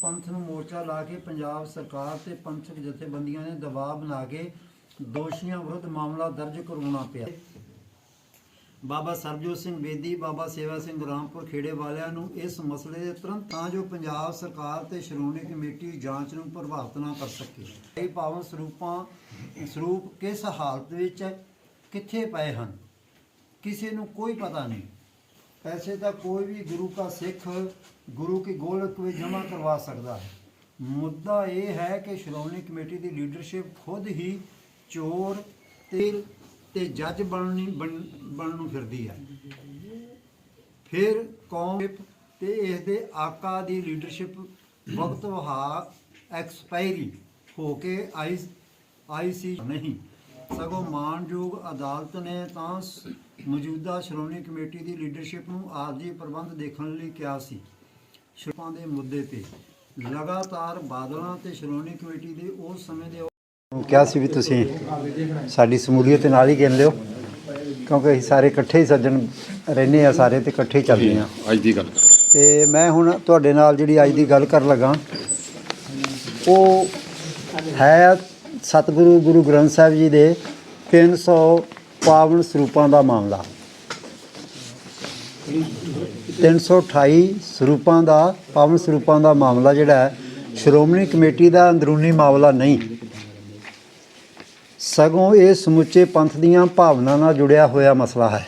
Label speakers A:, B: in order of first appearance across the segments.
A: ਪੰਥ ਨੂੰ ਮੋਰਚਾ ਲਾ ਕੇ ਪੰਜਾਬ ਸਰਕਾਰ ਤੇ ਪੰਥਕ ਜਥੇਬੰਦੀਆਂ ਨੇ ਦਬਾਅ ਬਣਾ ਕੇ ਦੋਸ਼ੀਆਂ ਵਿਰੁੱਧ ਮਾਮਲਾ ਦਰਜ ਕਰਵਾਉਣਾ ਪਿਆ। ਬਾਬਾ ਸਰਬਜੋਤ ਸਿੰਘ ਬੇਦੀ ਬਾਬਾ ਸੇਵਾ ਸਿੰਘ ਰਾਮਪੁਰ ਖੇੜੇ ਵਾਲਿਆਂ ਨੂੰ ਇਸ ਮਸਲੇ ਦੇ ਤੁਰੰਤ ਤਾਂ ਜੋ ਪੰਜਾਬ ਸਰਕਾਰ ਤੇ ਸ਼੍ਰੋਮਣੀ ਕਮੇਟੀ ਜਾਂਚ ਨੂੰ ਪ੍ਰਭਾਵਿਤ ਨਾ ਕਰ ਸਕੇ। ਇਹ ਪਾਵਨ ਸਰੂਪਾਂ ਸਰੂਪ ਕਿਸ ਹਾਲਤ ਵਿੱਚ ਹੈ, ਕਿੱਥੇ ਪਏ ਹਨ ਕਿਸੇ ਨੂੰ ਕੋਈ ਪਤਾ ਨਹੀਂ। ਪੈਸੇ ਤਾਂ ਕੋਈ ਵੀ ਗੁਰੂ ਦਾ ਸਿੱਖ ਗੁਰੂ ਕੀ ਗੋਲਕ ਵਿੱਚ ਜਮ੍ਹਾਂ ਕਰਵਾ ਸਕਦਾ ਹੈ। ਮੁੱਦਾ ਇਹ ਹੈ ਕਿ ਸ਼੍ਰੋਮਣੀ ਕਮੇਟੀ ਦੀ ਲੀਡਰਸ਼ਿਪ ਖੁਦ ਹੀ ਚੋਰ ਤੇ ਤੇ ਜੱਜ ਬਣਨੀ, ਬਣ- ਬਣਨ ਨੂੰ ਫਿਰਦੀ ਹੈ। ਫਿਰ ਕੌਮ ਤੇ ਇਸ ਦੇ ਆਕਾ ਦੀ ਲੀਡਰਸ਼ਿਪ ਵਕਤ ਵਹਾ ਐਕਸਪਾਇਰੀ ਹੋ ਕੇ ਆਈ ਆਈਸੀ ਨਹੀਂ। ਸਗੋਂ ਮਾਨਯੋਗ ਅਦਾਲਤ ਨੇ ਤਾਂ ਮੌਜੂਦਾ ਸ਼੍ਰੋਮਣੀ ਕਮੇਟੀ ਦੀ ਲੀਡਰਸ਼ਿਪ ਨੂੰ ਆਰਜੀ ਪ੍ਰਬੰਧ ਦੇਖਣ ਲਈ ਕਿਹਾ ਸੀ। ਸ਼ਿਪਾਂ ਦੇ ਮੁੱਦੇ ਤੇ। ਲਗਾਤਾਰ ਬਾਦਲਾਂ ਤੇ ਸ਼੍ਰੋਮਣੀ ਕਮੇਟੀ ਦੇ ਉਸ ਸਮੇਂ ਦੇ ਕਿਹਾ ਸੀ ਵੀ ਤੁਸੀਂ ਸਾਡੀ ਸਮੂਲੀਅਤ ਨਾਲ ਹੀ ਗਿਣ ਲਿਓ ਕਿਉਂਕਿ ਅਸੀਂ ਸਾਰੇ ਇਕੱਠੇ ਹੀ ਸੱਜਣ ਰਹਿੰਦੇ ਆ ਸਾਰੇ ਤੇ ਇਕੱਠੇ ਹੀ ਚੱਲਦੇ ਆ
B: ਅੱਜ ਦੀ ਗੱਲ ਕਰੋ।
A: ਤੇ ਮੈਂ ਹੁਣ ਤੁਹਾਡੇ ਨਾਲ ਜਿਹੜੀ ਅੱਜ ਦੀ ਗੱਲ ਕਰਨ ਲੱਗਾ ਉਹ ਹੈ ਸਤਿਗੁਰੂ ਗੁਰੂ ਗ੍ਰੰਥ ਸਾਹਿਬ ਜੀ ਦੇ 300 ਪਾਵਨ ਸਰੂਪਾਂ ਦਾ ਮਾਮਲਾ। 328 ਸਰੂਪਾਂ ਦਾ, ਪਾਵਨ ਸਰੂਪਾਂ ਦਾ ਮਾਮਲਾ ਜਿਹੜਾ ਹੈ, ਸ਼੍ਰੋਮਣੀ ਕਮੇਟੀ ਦਾ ਅੰਦਰੂਨੀ ਮਾਮਲਾ ਨਹੀਂ। ਸਗੋਂ ਇਹ ਸਮੁੱਚੇ ਪੰਥ ਦੀਆਂ ਭਾਵਨਾ ਨਾਲ ਜੁੜਿਆ ਹੋਇਆ ਮਸਲਾ ਹੈ।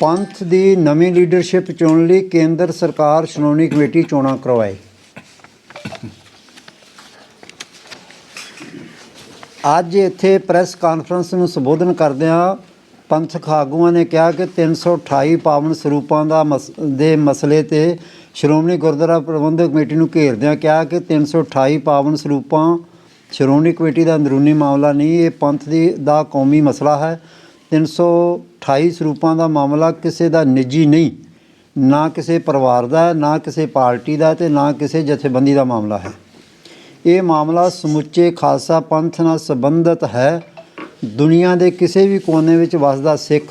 A: ਪੰਥ ਦੀ ਨਵੀਂ ਲੀਡਰਸ਼ਿਪ ਚੁਣਨ ਲਈ ਕੇਂਦਰ ਸਰਕਾਰ ਸ਼੍ਰੋਮਣੀ ਕਮੇਟੀ ਚੋਣਾਂ ਕਰਵਾਏ ਅੱਜ ਇੱਥੇ ਪ੍ਰੈਸ ਕਾਨਫਰੰਸ ਨੂੰ ਸੰਬੋਧਨ ਕਰਦਿਆਂ ਪੰਥਕ ਆਗੂਆਂ ਨੇ ਕਿਹਾ ਕਿ 328 ਪਾਵਨ ਸਰੂਪਾਂ ਦਾ ਮਸ- ਦੇ ਮਸਲੇ ਤੇ ਸ਼੍ਰੋਮਣੀ ਗੁਰਦੁਆਰਾ ਪ੍ਰਬੰਧਕ ਕਮੇਟੀ ਨੂੰ ਘੇਰਦਿਆਂ ਕਿਹਾ ਕਿ 328 ਪਾਵਨ ਸਰੂਪਾਂ ਸ਼੍ਰੋਮਣੀ ਕਮੇਟੀ ਦਾ ਅੰਦਰੂਨੀ ਮਾਮਲਾ ਨਹੀਂ, ਇਹ ਪੰਥ ਦੀ, ਦਾ ਕੌਮੀ ਮਸਲਾ ਹੈ। 328 ਸਰੂਪਾਂ ਦਾ ਮਾਮਲਾ ਕਿਸੇ ਦਾ ਨਿੱਜੀ ਨਹੀਂ, ਨਾ ਕਿਸੇ ਪਰਿਵਾਰ ਦਾ, ਨਾ ਕਿਸੇ ਪਾਰਟੀ ਦਾ ਤੇ ਨਾ ਕਿਸੇ ਜਥੇਬੰਦੀ ਦਾ ਮਾਮਲਾ ਹੈ। ਇਹ ਮਾਮਲਾ ਸਮੁੱਚੇ ਖਾਲਸਾ ਪੰਥ ਨਾਲ ਸੰਬੰਧਿਤ ਹੈ। ਦੁਨੀਆ ਦੇ ਕਿਸੇ ਵੀ ਕੋਨੇ ਵਿੱਚ ਵੱਸਦਾ ਸਿੱਖ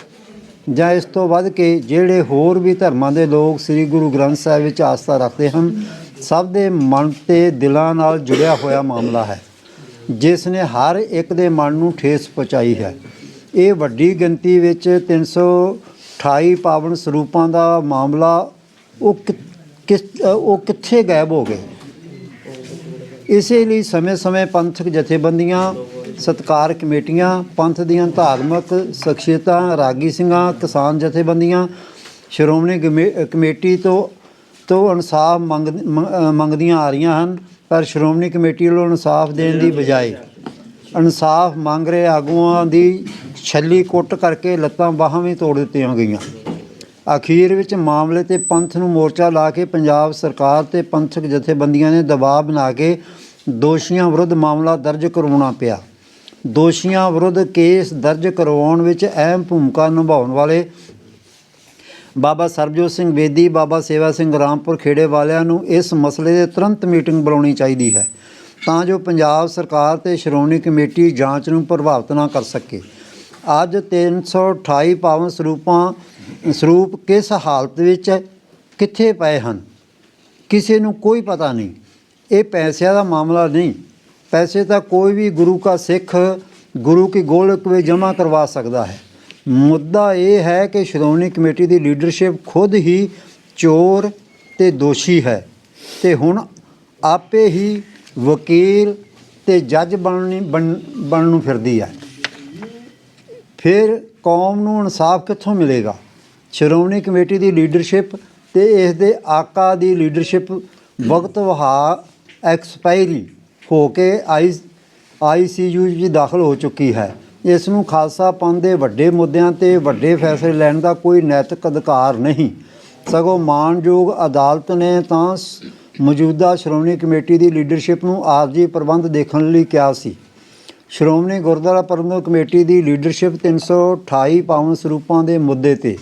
A: ਜਾਂ ਇਸ ਤੋਂ ਵੱਧ ਕੇ ਜਿਹੜੇ ਹੋਰ ਵੀ ਧਰਮਾਂ ਦੇ ਲੋਕ ਸ੍ਰੀ ਗੁਰੂ ਗ੍ਰੰਥ ਸਾਹਿਬ ਵਿੱਚ ਆਸਥਾ ਰੱਖਦੇ ਹਨ, ਸਭ ਦੇ ਮਨ ਤੇ ਦਿਲਾਂ ਨਾਲ ਜੁੜਿਆ ਹੋਇਆ ਮਾਮਲਾ ਹੈ, ਜਿਸ ਨੇ ਹਰ ਇੱਕ ਦੇ ਮਨ ਨੂੰ ਠੇਸ ਪਹੁੰਚਾਈ ਹੈ। ਇਹ ਵੱਡੀ ਗਿਣਤੀ ਵਿੱਚ 328 ਪਾਵਨ ਸਰੂਪਾਂ ਦਾ ਮਾਮਲਾ ਉਹ ਕਿ- ਕਿਸ, ਉਹ ਕਿੱਥੇ ਗਾਇਬ ਹੋ ਗਏ? ਇਸੇ ਲਈ ਸਮੇਂ-ਸਮੇਂ ਪੰਥਕ ਜਥੇਬੰਦੀਆਂ ਸਤਕਾਰ ਕਮੇਟੀਆਂ, ਪੰਥ ਦੀਆਂ ਧਾਰਮਿਕ ਸ਼ਖਸੀਅਤਾਂ, ਰਾਗੀ ਸਿੰਘਾਂ, ਕਿਸਾਨ ਜਥੇਬੰਦੀਆਂ, ਸ਼੍ਰੋਮਣੀ ਕਮੇ- ਕਮੇਟੀ ਤੋਂ ਤੋਂ ਇਨਸਾਫ ਮੰਗ ਮੰਗਦੀਆਂ ਆ ਰਹੀਆਂ ਹਨ, ਪਰ ਸ਼੍ਰੋਮਣੀ ਕਮੇਟੀ ਵੱਲੋਂ ਇਨਸਾਫ ਦੇਣ ਦੀ ਬਜਾਏ ਇਨਸਾਫ ਮੰਗ ਰਹੇ ਆਗੂਆਂ ਦੀ ਛੱਲੀ ਕੁੱਟ ਕਰਕੇ ਲੱਤਾਂ ਬਾਹਾਂ ਵੀ ਤੋੜ ਦਿੱਤੀਆਂ ਗਈਆਂ। ਅਖੀਰ ਵਿੱਚ ਮਾਮਲੇ ਤੇ ਪੰਥ ਨੂੰ ਮੋਰਚਾ ਲਾ ਕੇ ਪੰਜਾਬ ਸਰਕਾਰ ਤੇ ਪੰਥਕ ਜਥੇਬੰਦੀਆਂ ਨੇ ਦਬਾਅ ਬਣਾ ਕੇ ਦੋਸ਼ੀਆਂ ਵਿਰੁੱਧ ਮਾਮਲਾ ਦਰਜ ਕਰਵਾਉਣਾ ਪਿਆ। ਦੋਸ਼ੀਆਂ ਵਿਰੁੱਧ ਕੇਸ ਦਰਜ ਕਰਵਾਉਣ ਵਿੱਚ ਅਹਿਮ ਭੂਮਿਕਾ ਨਿਭਾਉਣ ਵਾਲੇ ਬਾਬਾ ਸਰਬਜੋਤ ਸਿੰਘ ਬੇਦੀ, ਬਾਬਾ ਸੇਵਾ ਸਿੰਘ ਰਾਮਪੁਰ ਖੇੜੇ ਵਾਲਿਆਂ ਨੂੰ ਇਸ ਮਸਲੇ ਦੇ ਤੁਰੰਤ ਮੀਟਿੰਗ ਬੁਲਾਉਣੀ ਚਾਹੀਦੀ ਹੈ ਤਾਂ ਜੋ ਪੰਜਾਬ ਸਰਕਾਰ ਤੇ ਸ਼੍ਰੋਮਣੀ ਕਮੇਟੀ ਜਾਂਚ ਨੂੰ ਪ੍ਰਭਾਵਿਤ ਨਾ ਕਰ ਸਕੇ। ਅੱਜ 328 ਪਾਵਨ ਸਰੂਪਾਂ, ਸਰੂਪ ਕਿਸ ਹਾਲਤ ਵਿੱਚ, ਕਿੱਥੇ ਪਏ ਹਨ? ਕਿਸੇ ਨੂੰ ਕੋਈ ਪਤਾ ਨਹੀਂ। ਇਹ ਪੈਸਿਆਂ ਦਾ ਮਾਮਲਾ ਨਹੀਂ ਪੈਸੇ ਤਾਂ ਕੋਈ ਵੀ ਗੁਰੂ ਦਾ ਸਿੱਖ, ਗੁਰੂ ਕੀ ਗੋਲਕ ਵਿੱਚ ਜਮ੍ਹਾਂ ਕਰਵਾ ਸਕਦਾ ਹੈ। ਮੁੱਦਾ ਇਹ ਹੈ ਕਿ ਸ਼੍ਰੋਮਣੀ ਕਮੇਟੀ ਦੀ ਲੀਡਰਸ਼ਿਪ ਖੁਦ ਹੀ ਚੋਰ ਤੇ ਦੋਸ਼ੀ ਹੈ ਤੇ ਹੁਣ ਆਪੇ ਹੀ ਵਕੀਲ ਤੇ ਜੱਜ ਬਣਨੀ, ਬਣ- ਬਣਨ ਨੂੰ ਫਿਰਦੀ ਹੈ। ਫਿਰ ਕੌਮ ਨੂੰ ਇਨਸਾਫ ਕਿੱਥੋਂ ਮਿਲੇਗਾ? ਸ਼੍ਰੋਮਣੀ ਕਮੇਟੀ ਦੀ ਲੀਡਰਸ਼ਿਪ ਤੇ ਇਸ ਦੇ ਆਕਾ ਦੀ ਲੀਡਰਸ਼ਿਪ ਵਕਤ ਵਹਾ ਐਕਸਪਾਇਰੀ। ਹੋ ਕੇ ਆਈ ਆਈਸੀਯੂ ਵਿੱਚ ਦਾਖਲ ਹੋ ਚੁੱਕੀ ਹੈ। ਇਸ ਨੂੰ ਖਾਲਸਾ ਪੰਥ ਦੇ ਵੱਡੇ ਮੁੱਦਿਆਂ ਤੇ ਵੱਡੇ ਫੈਸਲੇ ਲੈਣ ਦਾ ਕੋਈ ਨੈਤਿਕ ਅਧਿਕਾਰ ਨਹੀਂ। ਸਗੋਂ ਮਾਨਯੋਗ ਅਦਾਲਤ ਨੇ ਤਾਂ ਸ- ਮੌਜੂਦਾ ਸ਼੍ਰੋਮਣੀ ਕਮੇਟੀ ਦੀ ਲੀਡਰਸ਼ਿਪ ਨੂੰ ਆਰਜੀ ਪ੍ਰਬੰਧ ਦੇਖਣ ਲਈ ਕਿਹਾ ਸੀ। ਸ਼੍ਰੋਮਣੀ ਗੁਰਦੁਆਰਾ ਪ੍ਰਬੰਧਕ ਕਮੇਟੀ ਦੀ ਲੀਡਰਸ਼ਿਪ 328 ਪਾਵਨ ਸਰੂਪਾਂ ਦੇ ਮੁੱਦੇ ਤੇ,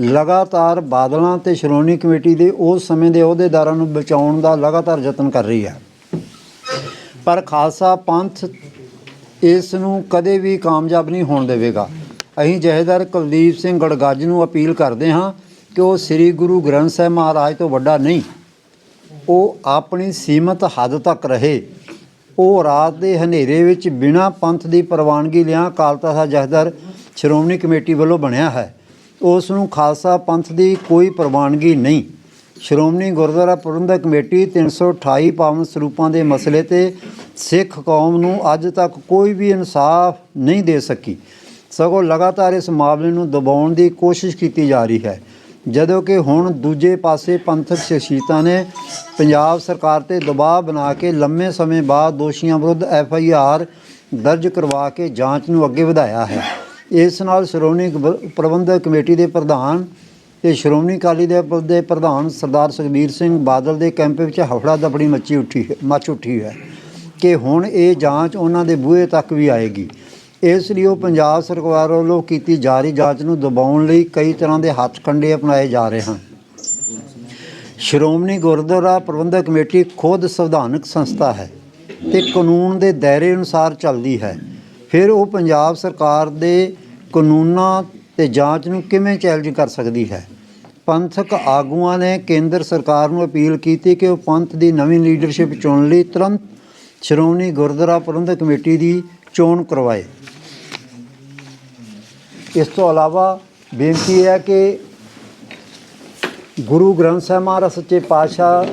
A: ਲਗਾਤਾਰ ਬਾਦਲਾਂ ਤੇ ਸ਼੍ਰੋਮਣੀ ਕਮੇਟੀ ਦੇ ਉਸ ਸਮੇਂ ਦੇ ਅਹੁਦੇਦਾਰਾਂ ਨੂੰ ਬਚਾਉਣ ਦਾ ਲਗਾਤਾਰ ਯਤਨ ਕਰ ਰਹੀ ਹੈ। ਪਰ ਖਾਲਸਾ ਪੰਥ ਇਸ ਨੂੰ ਕਦੇ ਵੀ ਕਾਮਯਾਬ ਨਹੀਂ ਹੋਣ ਦੇਵੇਗਾ। ਅਸੀਂ ਜਹੇਦਾਰ ਕੁਲਦੀਪ ਸਿੰਘ ਗੜਗੱਜ ਨੂੰ ਅਪੀਲ ਕਰਦੇ ਹਾਂ ਕਿ ਉਹ ਸ੍ਰੀ ਗੁਰੂ ਗ੍ਰੰਥ ਸਾਹਿਬ ਮਹਾਰਾਜ ਤੋਂ ਵੱਡਾ ਨਹੀਂ, ਉਹ ਆਪਣੀ ਸੀਮਤ ਹੱਦ ਤੱਕ ਰਹੇ। ਉਹ ਰਾਤ ਦੇ ਹਨੇਰੇ ਵਿੱਚ ਬਿਨਾਂ ਪੰਥ ਦੀ ਪ੍ਰਵਾਨਗੀ ਲਿਆਂ ਅਕਾਲ ਤਖਤ ਸਾਹਿਬ ਜਥੇਦਾਰ ਸ਼੍ਰੋਮਣੀ ਕਮੇਟੀ ਵੱਲੋਂ ਬਣਿਆ ਹੈ। ਉਸ ਨੂੰ ਖਾਲਸਾ ਪੰਥ ਦੀ ਕੋਈ ਪ੍ਰਵਾਨਗੀ ਨਹੀਂ। ਸ਼੍ਰੋਮਣੀ ਗੁਰਦੁਆਰਾ ਪ੍ਰਬੰਧਕ ਕਮੇਟੀ 328 ਪਾਵਨ ਸਰੂਪਾਂ ਦੇ ਮਸਲੇ ਤੇ ਸਿੱਖ ਕੌਮ ਨੂੰ ਅੱਜ ਤੱਕ ਕੋਈ ਵੀ ਇਨਸਾਫ ਨਹੀਂ ਦੇ ਸਕੀ। ਸਗੋਂ ਲਗਾਤਾਰ ਇਸ ਮਾਮਲੇ ਨੂੰ ਦਬਾਉਣ ਦੀ ਕੋਸ਼ਿਸ਼ ਕੀਤੀ ਜਾ ਰਹੀ ਹੈ। ਜਦੋਂ ਕਿ ਹੁਣ ਦੂਜੇ ਪਾਸੇ ਪੰਥਕ ਸ਼ਖਸੀਅਤਾਂ ਨੇ ਪੰਜਾਬ ਸਰਕਾਰ ਤੇ ਦਬਾਅ ਬਣਾ ਕੇ ਲੰਮੇ ਸਮੇਂ ਬਾਅਦ ਦੋਸ਼ੀਆਂ ਵਿਰੁੱਧ ਐਫ ਆਈ ਆਰ ਦਰਜ ਕਰਵਾ ਕੇ ਜਾਂਚ ਨੂੰ ਅੱਗੇ ਵਧਾਇਆ ਹੈ। ਇਸ ਨਾਲ ਸ਼੍ਰੋਮਣੀ ਪ੍ਰਬੰਧਕ ਕਮੇਟੀ ਦੇ ਪ੍ਰਧਾਨ ਤੇ ਸ਼੍ਰੋਮਣੀ ਅਕਾਲੀ ਦਲ ਦੇ ਪ੍ਰਧਾਨ ਸਰਦਾਰ ਸੁਖਬੀਰ ਸਿੰਘ ਬਾਦਲ ਦੇ ਕੈਂਪ ਵਿੱਚ ਹਫੜਾ ਦਫੜੀ ਮੱਚੀ ਉੱਠੀ ਹੈ, ਮੱਚ ਉੱਠੀ ਹੈ ਕਿ ਹੁਣ ਇਹ ਜਾਂਚ ਉਹਨਾਂ ਦੇ ਬੂਹੇ ਤੱਕ ਵੀ ਆਏਗੀ। ਇਸ ਲਈ ਉਹ ਪੰਜਾਬ ਸਰਕਾਰ ਵੱਲੋਂ ਕੀਤੀ ਜਾ ਰਹੀ ਜਾਂਚ ਨੂੰ ਦਬਾਉਣ ਲਈ ਕਈ ਤਰ੍ਹਾਂ ਦੇ ਹੱਥ ਕੰਡੇ ਅਪਣਾਏ ਜਾ ਰਹੇ ਹਨ। ਸ਼੍ਰੋਮਣੀ ਗੁਰਦੁਆਰਾ ਪ੍ਰਬੰਧਕ ਕਮੇਟੀ ਖੁਦ ਸੰਵਿਧਾਨਕ ਸੰਸਥਾ ਹੈ ਤੇ ਕਾਨੂੰਨ ਦੇ ਦਾਇਰੇ ਅਨੁਸਾਰ ਚੱਲਦੀ ਹੈ। ਫਿਰ ਉਹ ਪੰਜਾਬ ਸਰਕਾਰ ਦੇ ਕਾਨੂੰਨਾਂ ਤੇ ਜਾਂਚ ਨੂੰ ਕਿਵੇਂ ਚੈਲੰਜ ਕਰ ਸਕਦੀ ਹੈ? ਪੰਥਕ ਆਗੂਆਂ ਨੇ ਕੇਂਦਰ ਸਰਕਾਰ ਨੂੰ ਅਪੀਲ ਕੀਤੀ ਕਿ ਉਹ ਪੰਥ ਦੀ ਨਵੀਂ ਲੀਡਰਸ਼ਿਪ ਚੁਣਨ ਲਈ ਤੁਰੰਤ ਸ਼੍ਰੋਮਣੀ ਗੁਰਦੁਆਰਾ ਪ੍ਰਬੰਧਕ ਕਮੇਟੀ ਦੀ ਚੋਣ ਕਰਵਾਏ। ਇਸ ਤੋਂ ਇਲਾਵਾ ਬੇਨਤੀ ਹੈ ਕਿ ਗੁਰੂ ਗ੍ਰੰਥ ਸਾਹਿਬ ਮਹਾਰਾਜ ਸੱਚੇ ਪਾਤਸ਼ਾਹ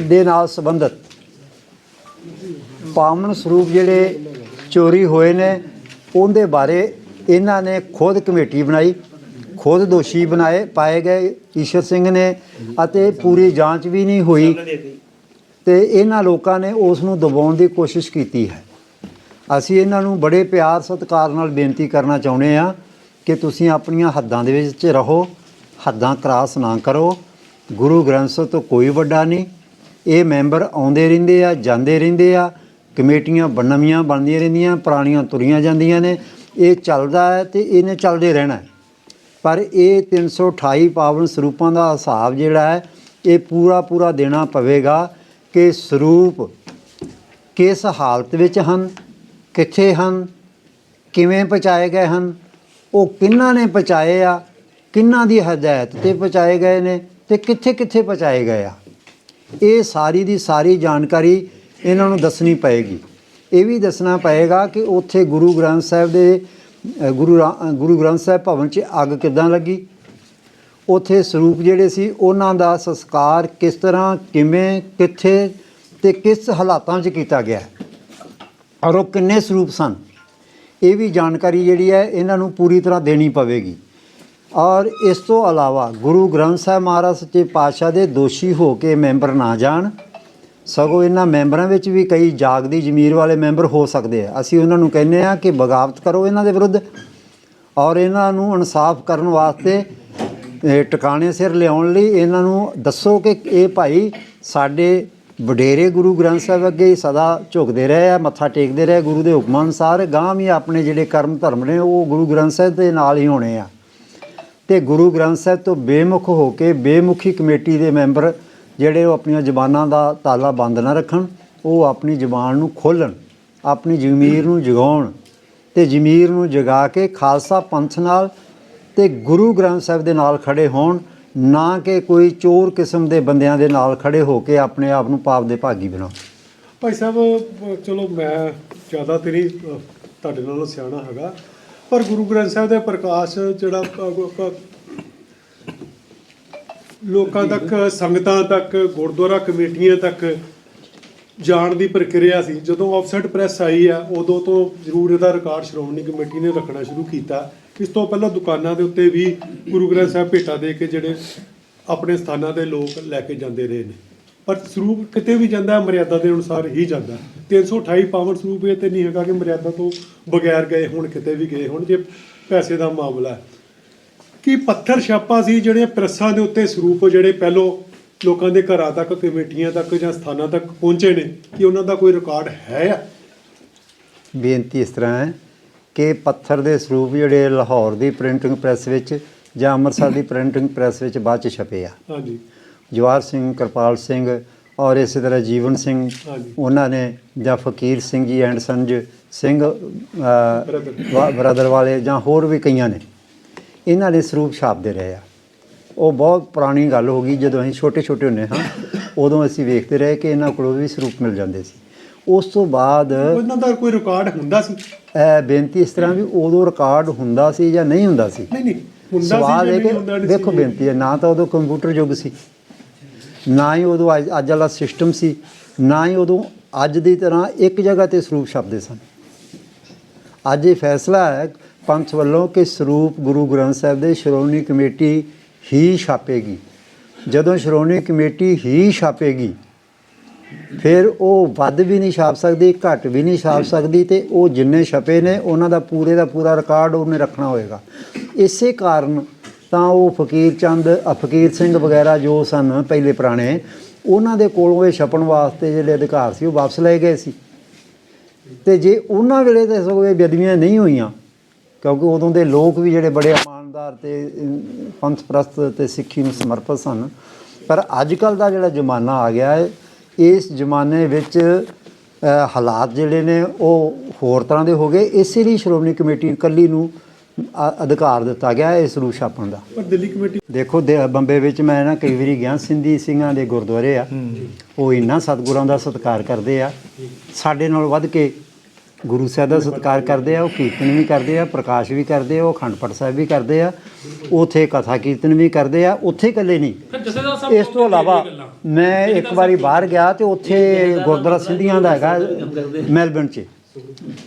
A: ਦੇ ਨਾਲ ਸੰਬੰਧਿਤ ਪਾਵਨ ਸਰੂਪ ਜਿਹੜੇ ਚੋਰੀ ਹੋਏ ਨੇ, ਉਹਦੇ ਬਾਰੇ ਇਹਨਾਂ ਨੇ ਖੁਦ ਕਮੇਟੀ ਬਣਾਈ। ਖੁਦ ਦੋਸ਼ੀ ਬਣਾਏ ਪਾਏ ਗਏ ਈਸ਼ਰ ਸਿੰਘ ਨੇ ਅਤੇ ਪੂਰੀ ਜਾਂਚ ਵੀ ਨਹੀਂ ਹੋਈ। ਤੇ ਇਹਨਾਂ ਲੋਕਾਂ ਨੇ ਉਸ ਨੂੰ ਦਬਾਉਣ ਦੀ ਕੋਸ਼ਿਸ਼ ਕੀਤੀ ਹੈ। ਅਸੀਂ ਇਹਨਾਂ ਨੂੰ ਬੜੇ ਪਿਆਰ ਸਤਿਕਾਰ ਨਾਲ ਬੇਨਤੀ ਕਰਨਾ ਚਾਹੁੰਦੇ ਆ ਕਿ ਤੁਸੀਂ ਆਪਣੀਆਂ ਹੱਦਾਂ ਦੇ ਵਿੱਚ ਰਹੋ ਹੱਦਾਂ ਕਰਾਸ ਨਾ ਕਰੋ। ਗੁਰੂ ਗ੍ਰੰਥ ਸਾਹਿਬ ਤੋਂ ਕੋਈ ਵੱਡਾ ਨਹੀਂ। ਇਹ ਮੈਂਬਰ ਆਉਂਦੇ ਰਹਿੰਦੇ ਆ ਜਾਂਦੇ ਰਹਿੰਦੇ ਆ ਕਮੇਟੀਆਂ ਬਣਨਵੀਆਂ ਬਣਦੀਆਂ ਰਹਿੰਦੀਆਂ ਪੁਰਾਣੀਆਂ ਤੁਰੀਆਂ ਜਾਂਦੀਆਂ ਨੇ। ਇਹ ਚੱਲਦਾ ਹੈ ਤੇ ਇਹਨੇ ਚੱਲਦੇ ਰਹਿਣਾ ਹੈ। ਪਰ ਇਹ 328 ਪਾਵਨ ਸਰੂਪਾਂ ਦਾ ਹਿਸਾਬ ਜਿਹੜਾ ਹੈ, ਇਹ ਪੂਰਾ ਪੂਰਾ ਦੇਣਾ ਪਵੇਗਾ ਕਿ ਸਰੂਪ ਕਿਸ ਹਾਲਤ ਵਿੱਚ ਹਨ, ਕਿੱਥੇ ਹਨ, ਕਿਵੇਂ ਪਹੁੰਚਾਏ ਗਏ ਹਨ, ਉਹ ਕਿੰਨਾਂ ਨੇ ਪਹੁੰਚਾਏ ਆ, ਕਿੰਨਾਂ ਦੀ ਹਦਾਇਤ ਤੇ ਪਹੁੰਚਾਏ ਗਏ ਨੇ ਤੇ ਕਿੱਥੇ ਕਿੱਥੇ ਪਹੁੰਚਾਏ ਗਏ ਆ। ਇਹ ਸਾਰੀ ਦੀ ਸਾਰੀ ਜਾਣਕਾਰੀ ਇਹਨਾਂ ਨੂੰ ਦੱਸਣੀ ਪਏਗੀ। ਇਹ ਵੀ ਦੱਸਣਾ ਪਏਗਾ ਕਿ ਉੱਥੇ ਗੁਰੂ ਗ੍ਰੰਥ ਸਾਹਿਬ ਦੇ ਗੁਰੂ ਰਾ- ਗੁਰੂ ਗ੍ਰੰਥ ਸਾਹਿਬ ਭਵਨ 'ਚ ਅੱਗ ਕਿੱਦਾਂ ਲੱਗੀ? ਉੱਥੇ ਸਰੂਪ ਜਿਹੜੇ ਸੀ, ਉਹਨਾਂ ਦਾ ਸੰਸਕਾਰ ਕਿਸ ਤਰ੍ਹਾਂ, ਕਿਵੇਂ, ਕਿੱਥੇ ਤੇ ਕਿਸ ਹਾਲਾਤਾਂ 'ਚ ਕੀਤਾ ਗਿਆ? ਔਰ ਉਹ ਕਿੰਨੇ ਸਰੂਪ ਸਨ? ਇਹ ਵੀ ਜਾਣਕਾਰੀ ਜਿਹੜੀ ਹੈ, ਇਹਨਾਂ ਨੂੰ ਪੂਰੀ ਤਰ੍ਹਾਂ ਦੇਣੀ ਪਵੇਗੀ। ਔਰ ਇਸ ਤੋਂ ਇਲਾਵਾ ਗੁਰੂ ਗ੍ਰੰਥ ਸਾਹਿਬ ਮਹਾਰਾਜ ਸੱਚੇ ਪਾਤਸ਼ਾਹ ਦੇ ਦੋਸ਼ੀ ਹੋ ਕੇ ਮੈਂਬਰ ਨਾ ਜਾਣ ਸਗੋਂ ਇਹਨਾਂ ਮੈਂਬਰਾਂ ਵਿੱਚ ਵੀ ਕਈ ਜਾਗਦੀ ਜ਼ਮੀਰ ਵਾਲੇ ਮੈਂਬਰ ਹੋ ਸਕਦੇ ਆ। ਅਸੀਂ ਉਹਨਾਂ ਨੂੰ ਕਹਿੰਦੇ ਆ ਕਿ ਬਗਾਵਤ ਕਰੋ ਇਹਨਾਂ ਦੇ ਵਿਰੁੱਧ ਔਰ ਇਹਨਾਂ ਨੂੰ ਇਨਸਾਫ ਕਰਨ ਵਾਸਤੇ ਟਿਕਾਣੇ ਸਿਰ ਲਿਆਉਣ ਲਈ ਇਹਨਾਂ ਨੂੰ ਦੱਸੋ ਕਿ ਇਹ ਭਾਈ ਸਾਡੇ ਵਡੇਰੇ ਗੁਰੂ ਗ੍ਰੰਥ ਸਾਹਿਬ ਅੱਗੇ ਸਦਾ ਝੁਕਦੇ ਰਹੇ ਆ, ਮੱਥਾ ਟੇਕਦੇ ਰਹੇ ਗੁਰੂ ਦੇ ਹੁਕਮਾਂ ਅਨੁਸਾਰ ਗਾਂ ਵੀ ਆਪਣੇ ਜਿਹੜੇ ਕਰਮ ਧਰਮ ਨੇ ਉਹ ਗੁਰੂ ਗ੍ਰੰਥ ਸਾਹਿਬ ਦੇ ਨਾਲ ਹੀ ਹੋਣੇ ਆ। ਤੇ ਗੁਰੂ ਗ੍ਰੰਥ ਸਾਹਿਬ ਤੋਂ ਬੇਮੁਖ ਹੋ ਕੇ ਬੇਮੁਖੀ ਕਮੇਟੀ ਦੇ ਮੈਂਬਰ ਜਿਹੜੇ ਉਹ ਆਪਣੀਆਂ ਜ਼ਬਾਨਾਂ ਦਾ ਤਾਲਾ ਬੰਦ ਨਾ ਰੱਖਣ, ਉਹ ਆਪਣੀ ਜ਼ਬਾਨ ਨੂੰ ਖੋਲਣ ਆਪਣੀ ਜ਼ਮੀਰ ਨੂੰ ਜਗਾਉਣ ਤੇ ਜ਼ਮੀਰ ਨੂੰ ਜਗਾ ਕੇ ਖਾਲਸਾ ਪੰਥ ਨਾਲ ਤੇ ਗੁਰੂ ਗ੍ਰੰਥ ਸਾਹਿਬ ਦੇ ਨਾਲ ਖੜੇ ਹੋਣ, ਨਾ ਕਿ ਕੋਈ ਚੋਰ ਕਿਸਮ ਦੇ ਬੰਦਿਆਂ ਦੇ ਨਾਲ ਖੜੇ ਹੋ ਕੇ ਆਪਣੇ ਆਪ ਨੂੰ ਪਾਪ ਦੇ ਭਾਗੀ ਬਣਾਓ
B: ਭਾਈ ਸਾਹਿਬ, ਚਲੋ ਮੈਂ ਜ਼ਿਆਦਾ ਤੇਰੀ ਤੁਹਾਡੇ ਨਾਲੋਂ ਸਿਆਣਾ ਹੈਗਾ, ਪਰ ਗੁਰੂ ਗ੍ਰੰਥ ਸਾਹਿਬ ਦੇ ਪ੍ਰਕਾਸ਼ ਜਿਹੜਾ ਲੋਕਾਂ ਤੱਕ, ਸੰਗਤਾਂ ਤੱਕ, ਗੁਰਦੁਆਰਾ ਕਮੇਟੀਆਂ ਤੱਕ ਜਾਣ ਦੀ ਪ੍ਰਕਿਰਿਆ ਸੀ। ਜਦੋਂ ਆਫਸੈਟ ਪ੍ਰੈਸ ਆਈ ਆ, ਉਦੋਂ ਤੋਂ ਜ਼ਰੂਰ ਇਹਦਾ ਰਿਕਾਰਡ ਸ਼੍ਰੋਮਣੀ ਕਮੇਟੀ ਨੇ ਰੱਖਣਾ ਸ਼ੁਰੂ ਕੀਤਾ। ਇਸ ਤੋਂ ਪਹਿਲਾਂ ਦੁਕਾਨਾਂ ਦੇ ਉੱਤੇ ਵੀ ਗੁਰੂ ਗ੍ਰੰਥ ਸਾਹਿਬ ਭੇਟਾ ਦੇ ਕੇ ਜਿਹੜੇ ਆਪਣੇ ਸਥਾਨਾਂ ਦੇ ਲੋਕ ਲੈ ਕੇ ਜਾਂਦੇ ਰਹੇ ਨੇ। ਪਰ ਸਰੂਪ ਕਿਤੇ ਵੀ ਜਾਂਦਾ, ਮਰਿਆਦਾ ਦੇ ਅਨੁਸਾਰ ਹੀ ਜਾਂਦਾ। 328 ਪਾਵਨ ਸਰੂਪ ਇਹ ਤੇ ਨਹੀਂ ਹੈਗਾ ਕਿ ਮਰਿਆਦਾ ਤੋਂ ਬਗੈਰ ਗਏ ਹੁਣ, ਕਿਤੇ ਵੀ ਗਏ ਹੁਣ, ਜੇ ਪੈਸੇ ਦਾ ਮਾਮਲਾ ਹੈ। ਕਿ ਪੱਥਰ ਛਾਪਾ ਸੀ ਜਿਹੜੇ ਪ੍ਰੈਸਾਂ ਦੇ ਉੱਤੇ ਸਰੂਪ ਜਿਹੜੇ ਪਹਿਲੋਂ ਲੋਕਾਂ ਦੇ ਘਰਾਂ ਤੱਕ ਕਮੇਟੀਆਂ ਤੱਕ ਜਾਂ ਸਥਾਨਾਂ ਤੱਕ ਪਹੁੰਚੇ ਨੇ ਕਿ ਉਹਨਾਂ ਦਾ ਕੋਈ ਰਿਕਾਰਡ ਹੈ ਆ
A: ਬੇਨਤੀ ਇਸ ਤਰ੍ਹਾਂ ਹੈ ਕਿ ਪੱਥਰ ਦੇ ਸਰੂਪ ਜਿਹੜੇ ਲਾਹੌਰ ਦੀ ਪ੍ਰਿੰਟਿੰਗ ਪ੍ਰੈਸ ਵਿੱਚ ਜਾਂ ਅੰਮ੍ਰਿਤਸਰ ਦੀ ਪ੍ਰਿੰਟਿੰਗ ਪ੍ਰੈਸ ਵਿੱਚ ਬਾਅਦ ਚ ਛਪੇ ਆ
B: ਹਾਂਜੀ
A: ਜਵਾਹਰ ਸਿੰਘ ਕਿਰਪਾਲ ਸਿੰਘ ਔਰ ਇਸੇ ਤਰ੍ਹਾਂ ਜੀਵਨ ਸਿੰਘ। ਉਹਨਾਂ ਨੇ ਜਾਂ ਫਕੀਰ ਸਿੰਘ ਜੀ ਐਂਡ ਸੰਜ ਸਿੰਘ। ਬ੍ਰਦਰ ਵਾਲੇ ਜਾਂ ਹੋਰ ਵੀ ਕਈਆਂ ਨੇ ਇਹਨਾਂ ਨੇ ਸਰੂਪ ਛਾਪਦੇ ਰਹੇ ਆ। ਉਹ ਬਹੁਤ ਪੁਰਾਣੀ ਗੱਲ ਹੋ ਗਈ ਜਦੋਂ ਅਸੀਂ ਛੋਟੇ ਛੋਟੇ ਹੁੰਦੇ ਹਾਂ ਉਦੋਂ ਅਸੀਂ ਵੇਖਦੇ ਰਹੇ ਕਿ ਇਹਨਾਂ ਕੋਲੋਂ ਵੀ ਸਰੂਪ ਮਿਲ ਜਾਂਦੇ ਸੀ। ਉਸ ਤੋਂ ਬਾਅਦ
B: ਉਹਨਾਂ ਦਾ ਕੋਈ ਰਿਕਾਰਡ ਹੁੰਦਾ ਸੀ?
A: ਇਹ ਬੇਨਤੀ ਇਸ ਤਰ੍ਹਾਂ ਵੀ ਉਦੋਂ ਰਿਕਾਰਡ ਹੁੰਦਾ ਸੀ ਜਾਂ ਨਹੀਂ ਹੁੰਦਾ ਸੀ?
B: ਨਹੀਂ ਨਹੀਂ ਹੁੰਦਾ
A: ਸਵਾਲ
B: ਸੀ
A: ਕਿ ਦੇਖੋ? ਬੇਨਤੀ ਹੈ ਨਾ ਤਾਂ ਉਦੋਂ ਕੰਪਿਊਟਰ ਯੁੱਗ ਸੀ ਨਾ ਹੀ ਉਦੋਂ ਅੱਜ ਵਾਲਾ ਸਿਸਟਮ ਸੀ ਨਾ ਹੀ ਉਦੋਂ ਅੱਜ ਦੀ ਤਰ੍ਹਾਂ ਇੱਕ ਜਗ੍ਹਾ ਤੇ ਸਰੂਪ ਛਪਦੇ ਸਨ। ਅੱਜ ਇਹ ਫੈਸਲਾ ਹੈ ਪੰਥ ਵੱਲੋਂ ਕਿ ਸਰੂਪ ਗੁਰੂ ਗ੍ਰੰਥ ਸਾਹਿਬ ਦੇ ਸ਼੍ਰੋਮਣੀ ਕਮੇਟੀ ਹੀ ਛਾਪੇਗੀ। ਜਦੋਂ ਸ਼੍ਰੋਮਣੀ ਕਮੇਟੀ ਹੀ ਛਾਪੇਗੀ, ਫਿਰ ਉਹ ਵੱਧ ਵੀ ਨਹੀਂ ਛਾਪ ਸਕਦੀ, ਘੱਟ ਵੀ ਨਹੀਂ ਛਾਪ ਸਕਦੀ ਤੇ ਉਹ ਜਿੰਨੇ ਛਪੇ ਨੇ, ਉਹਨਾਂ ਦਾ ਪੂਰੇ ਦਾ ਪੂਰਾ ਰਿਕਾਰਡ ਉਹਨੇ ਰੱਖਣਾ ਹੋਏਗਾ। ਇਸੇ ਕਾਰਨ ਤਾਂ ਉਹ ਫਕੀਰ ਚੰਦ, ਫਕੀਰ ਸਿੰਘ ਵਗੈਰਾ ਜੋ ਸਨ ਪਹਿਲੇ ਪੁਰਾਣੇ, ਉਹਨਾਂ ਦੇ ਕੋਲੋਂ ਇਹ ਛਪਣ ਵਾਸਤੇ ਜਿਹੜੇ ਅਧਿਕਾਰ ਸੀ ਉਹ ਵਾਪਸ ਲਏ ਗਏ ਸੀ। ਤੇ ਜੇ ਉਹਨਾਂ ਵੇਲੇ ਤੇ ਸਗੋਂ ਇਹ ਬੇਦਬੀਆਂ ਨਹੀਂ ਹੋਈਆਂ ਕਿਉਂਕਿ ਉਦੋਂ ਦੇ ਲੋਕ ਵੀ ਜਿਹੜੇ ਬੜੇ ਇਮਾਨਦਾਰ ਤੇ ਪੰਥ ਪ੍ਰਸਤ ਤੇ ਸਿੱਖੀ ਨੂੰ ਸਮਰਪਿਤ ਸਨ। ਪਰ ਅੱਜ ਕੱਲ ਦਾ ਜਿਹੜਾ ਜ਼ਮਾਨਾ ਆ ਗਿਆ ਹੈ ਇਸ ਜ਼ਮਾਨੇ ਵਿੱਚ ਹਾਲਾਤ ਜਿਹੜੇ ਨੇ ਉਹ ਹੋਰ ਤਰ੍ਹਾਂ ਦੇ ਹੋ ਗਏ। ਇਸੇ ਲਈ ਸ਼੍ਰੋਮਣੀ ਕਮੇਟੀ ਇਕੱਲੀ ਨੂੰ ਅ- ਅਧਿਕਾਰ ਦਿੱਤਾ ਗਿਆ ਇਸ ਰੂਪ ਛਾਪਣ ਦਾ।
B: ਪਰ ਦਿੱਲੀ ਕਮੇਟੀ
A: ਦੇਖੋ ਦੇ- ਬੰਬੇ ਵਿੱਚ ਮੈਂ ਨਾ ਕਈ ਵਾਰੀ ਗਿਆ ਸਿੰਧੀ ਸਿੰਘਾਂ ਦੇ ਗੁਰਦੁਆਰੇ ਆ। ਉਹ ਇੰਨਾ ਸਤਿਗੁਰਾਂ ਦਾ ਸਤਿਕਾਰ ਕਰਦੇ ਆ। ਸਾਡੇ ਨਾਲ ਵੱਧ ਕੇ ਗੁਰੂ ਸਾਹਿਬ ਦਾ ਸਤਿਕਾਰ ਕਰਦੇ ਆ ਉਹ ਕੀਰਤਨ ਵੀ ਕਰਦੇ ਆ ਪ੍ਰਕਾਸ਼ ਵੀ ਕਰਦੇ ਆ ਉਹ ਅਖੰਡ ਪਾਠ ਸਾਹਿਬ ਵੀ ਕਰਦੇ ਆ ਉਥੇ ਕਥਾ ਕੀਰਤਨ ਵੀ ਕਰਦੇ ਆ ਉੱਥੇ ਇਕੱਲੇ ਨਹੀਂ। ਇਸ ਤੋਂ ਇਲਾਵਾ ਮੈਂ ਇੱਕ ਵਾਰੀ ਬਾਹਰ ਗਿਆ ਤੇ ਉੱਥੇ ਗੁਰਦੁਆਰਾ ਸਿੰਧੀਆਂ ਦਾ ਹੈਗਾ ਮੈਲਬਨ 'ਚ।